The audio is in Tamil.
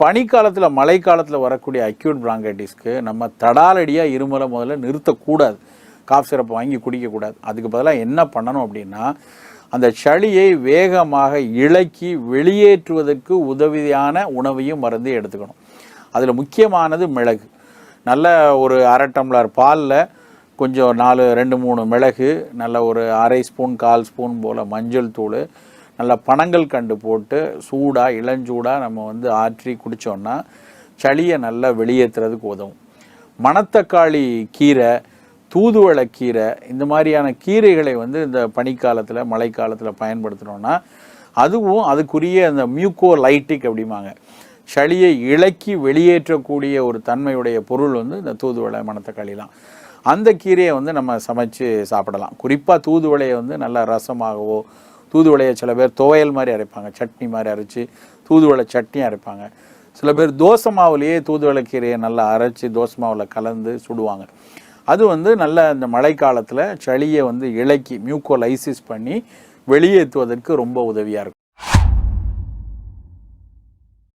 பனிக்காலத்தில் மழைக்காலத்தில் வரக்கூடிய அக்யூட் பிராங்கைட்டிஸ்க்கு நம்ம தடாலடியாக இருமலை முதல்ல நிறுத்தக்கூடாது. காஃப் சிரப் வாங்கி குடிக்கக்கூடாது. அதுக்கு பதிலாக என்ன பண்ணணும் அப்படின்னா அந்த சளியை வேகமாக இழக்கி வெளியேற்றுவதற்கு உதவியான உணவையும் மருந்து எடுத்துக்கணும். அதில் முக்கியமானது மிளகு. நல்ல ஒரு அரை டம்ளர் பாலில் கொஞ்சம் நாலு ரெண்டு மூணு மிளகு நல்ல ஒரு அரை ஸ்பூன் கால் ஸ்பூன் போல் மஞ்சள் தூள் நல்ல பணங்கள் கண்டு போட்டு சூடாக இளஞ்சூடாக நம்ம வந்து ஆற்றி குடித்தோன்னா சளியை நல்லா வெளியேற்றுறதுக்கு உதவும். மணத்தக்காளி கீரை தூதுவளை கீரை இந்த மாதிரியான கீரைகளை வந்து இந்த பனிக்காலத்தில் மழைக்காலத்தில் பயன்படுத்தினோன்னா அதுவும் அதுக்குரிய அந்த மியூக்கோ லைட்டிக் அப்படிம்பாங்க. சளியை இழக்கி வெளியேற்றக்கூடிய ஒரு தன்மையுடைய பொருள் வந்து இந்த தூதுவளை மணத்தக்காளிலாம் அந்த கீரையை வந்து நம்ம சமைச்சு சாப்பிடலாம். குறிப்பாக தூதுவளையை வந்து நல்லா ரசமாகவோ தூதுவளையை சில பேர் துவையல் மாதிரி அரைப்பாங்க சட்னி மாதிரி அரைச்சி தூதுவளை சட்னி அரைப்பாங்க. சில பேர் தோசை மாவுலேயே தூதுவளை கீரையை நல்லா அரைச்சி தோசை மாவில் கலந்து சுடுவாங்க. அது வந்து நல்ல இந்த மழைக்காலத்தில் சளியை வந்து இலக்கி மியூக்கோலைசிஸ் பண்ணி வெளியேற்றுவதற்கு ரொம்ப உதவியாக இருக்கும்.